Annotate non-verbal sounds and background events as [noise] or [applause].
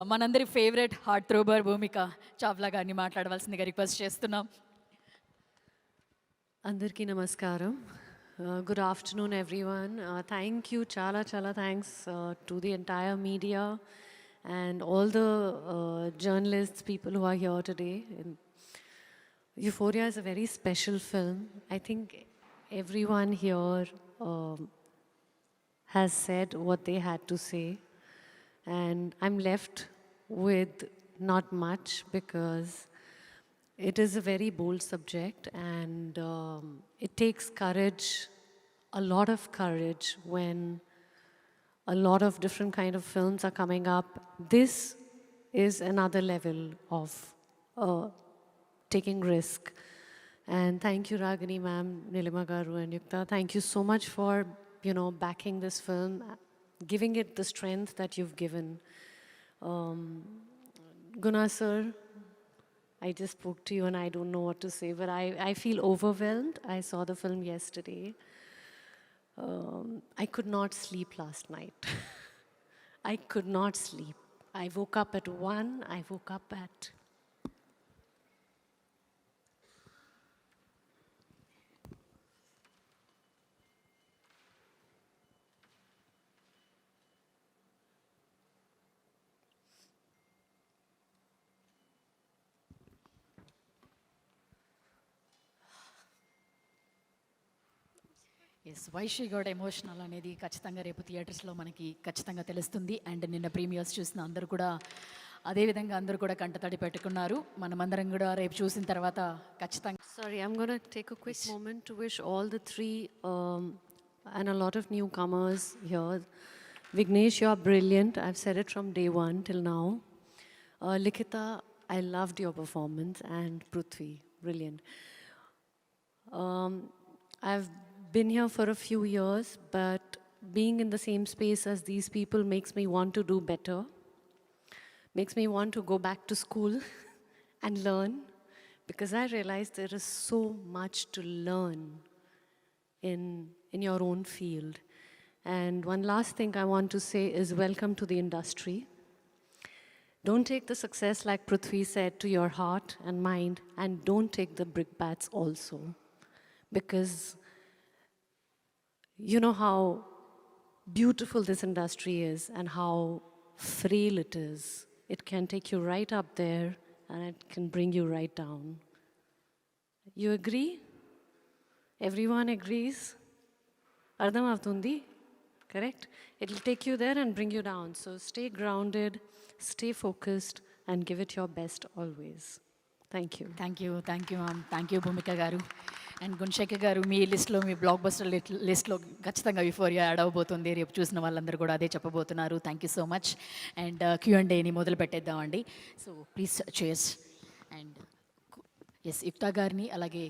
మనందరి favourite heart throbber Bhumika Chawla గారిని మాట్లాడవలసిందిగా రిక్వెస్ట్ చేస్తున్నాం అందరికీ నమస్కారం good afternoon everyone thank you చాలా చాలా thanks to the entire media and all the journalists people who are here today Euphoria is a very special film. I think everyone here um, has said what they had to say. and I'm left with not much because it is a very bold subject and um, it takes courage, a lot of courage when a lot of different kind of films are coming up. This is another level of uh, taking risk. And thank you, Ragini ma'am, Nilima Garu and Yukta. Thank you so much for, you know, backing this film, giving it the strength that you've given. Um, Guna sir, I just spoke to you and I don't know what to say, but I, I feel overwhelmed. I saw the film yesterday. Um, I could not sleep last night. [laughs] I could not sleep. I woke up at one, I woke up at yes వైషి Goud emotional అనేది ఖచ్చితంగా రేపు థియేటర్స్లో మనకి ఖచ్చితంగా తెలుస్తుంది and నిన్న premieres చూసిన అందరూ కూడా అదేవిధంగా అందరూ కూడా కంటతడి పెట్టుకున్నారు మనమందరం కూడా రేపు చూసిన తర్వాత ఖచ్చితంగా Sorry, I'm going to take a quick moment to wish all the three um, and a lot of newcomers here. Vignesh, you're brilliant. I've said it from day one till now. Uh, Likita, I loved your performance, and Prithvi, brilliant. been here for a few years, but being in the same space as these people makes me want to do better, makes me want to go back to school [laughs] and learn, because I realize there is so much to learn in, in your own field. And one last thing I want to say is welcome to the industry. Don't take the success, like Prithvi said, to your heart and mind, and don't take the brickbats also. Because you know how beautiful this industry is and how frail it is. It can take you right up there and it can bring you right down. You agree? Everyone agrees? Ardham Avtundi? Correct? It'll take you there and bring you down. So stay grounded, stay focused, and give it your best always. Thank you. Thank you. Thank you, ma'am. Thank you, Bhumika Garu. And Gunasekhar garu మీ లిస్ట్లో మీ block buster లిస్ట్లో ఖచ్చితంగా విఫోరియా add అవబోతుంది. రేపు చూసిన వాళ్ళందరూ కూడా అదే చెప్పబోతున్నారు. Thank you so much and Q and డేని మొదలు పెట్టేద్దామండి. సో ప్లీజ్ చేస్ అండ్ ఎస్ యుక్తా గారిని అలాగే